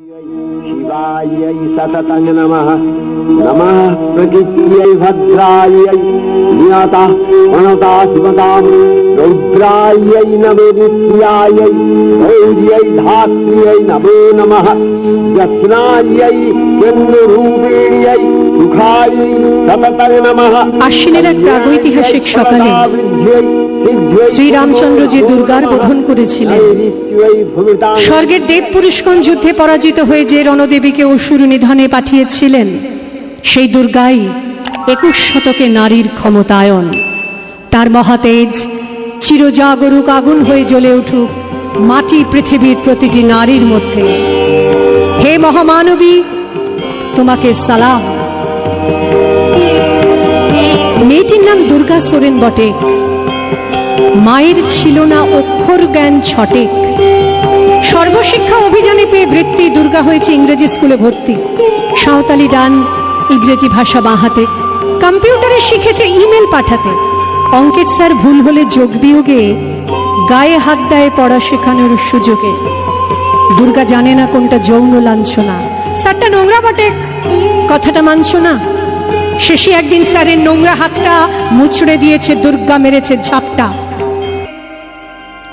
शिवायै सततं नमः नमः प्रकृत्यै भद्रायै नियतः अनता सुमतां रौद्रायै नमो नित्यायै गौर्यै धात्र्यै नमो नमः यस्नायै चन्द्ररूपिण्यै सुखायै सततं नमः আশ্বিনের এক প্রাগৈতিহাসিক সকালে শ্রীরামচন্দ্র যে দুর্গার বোধন করেছিলেন। স্বর্গের দেব পুরুষগণ যুদ্ধে পরাজিত হয়ে যে রণদেবীকে অসুর নিধনে পাঠিয়েছিলেন, সেই দুর্গাই একুশ শতকে নারীর ক্ষমতায়ন। তার মহাতেজ চিরজাগরুক আগুন হয়ে জ্বলে উঠুক মাটি পৃথিবীর প্রতিটি নারীর মধ্যে। হে মহামানবী, তোমাকে সালাম। মেয়েটির নাম দুর্গা সোরেন বটে। মায়ের ছিল না অক্ষর জ্ঞান ছটেক সর্বশিক্ষা অভিযানে পেয়ে বৃত্তি দুর্গা হয়েছে ইংরেজি স্কুলে ভর্তি। সাঁওতালি ডান, ইংরেজি ভাষা বাঁহাতে কম্পিউটারে শিখেছে ইমেল পাঠাতে। অঙ্কের স্যার ভুল হলে যোগ বিয়োগে গায়ে হাত দেয় পড়া শেখানোর সুযোগে। দুর্গা জানে না কোনটা যৌন লাঞ্ছনা। স্যারটা নোংরা বটে। কথাটা মানছো না? শেষে একদিন স্যারের নোংরা হাতটা মুচড়ে দিয়েছে, দুর্গা মেরেছে ঝাপটা।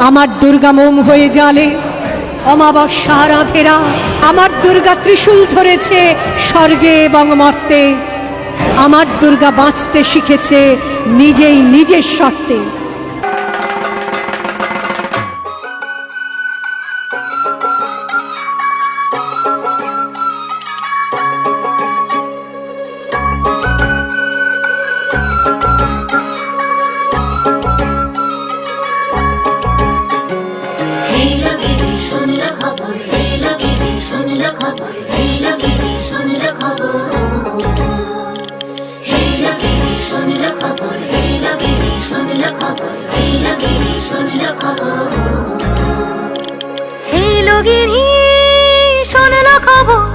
আমার দুর্গা মোম হয়ে জালে অমাবস্যা রাধেরা আমার দুর্গা ত্রিশূল ধরেছে স্বর্গে এবং মর্তে, আমার দুর্গা বাঁচতে শিখেছে নিজেই নিজের শর্তে। হেই লগিরি শুনল খবর।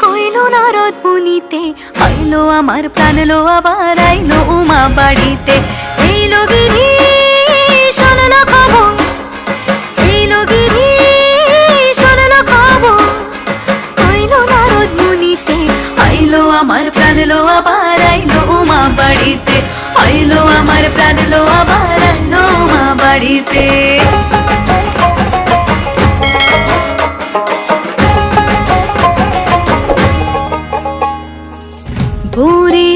কইল, নারদ মুনিতে আইলো আমার প্রাণ লো, আবার আইলো উমা বাড়িতে। এই লগিরি শুনল খবর। এই লগিরি শুনল খবর। আইলো নারদ মুনিতে আইলো আমার প্রাণ লো, আবার আইলো উমা বাড়িতে। আইলো আমার প্রাণ লো, আবার আইলো উমা বাড়িতে।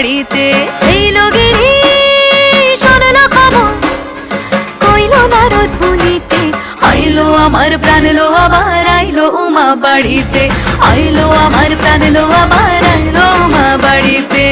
বাড়িতে। এইল গিরি শোনল খবর, কইল নারদ বুনিতে আইলো আমার প্রাণ লো আবার আইলো উমা বাড়িতে। আইলো আমার প্রাণ লো আবার আইলো উমা বাড়িতে।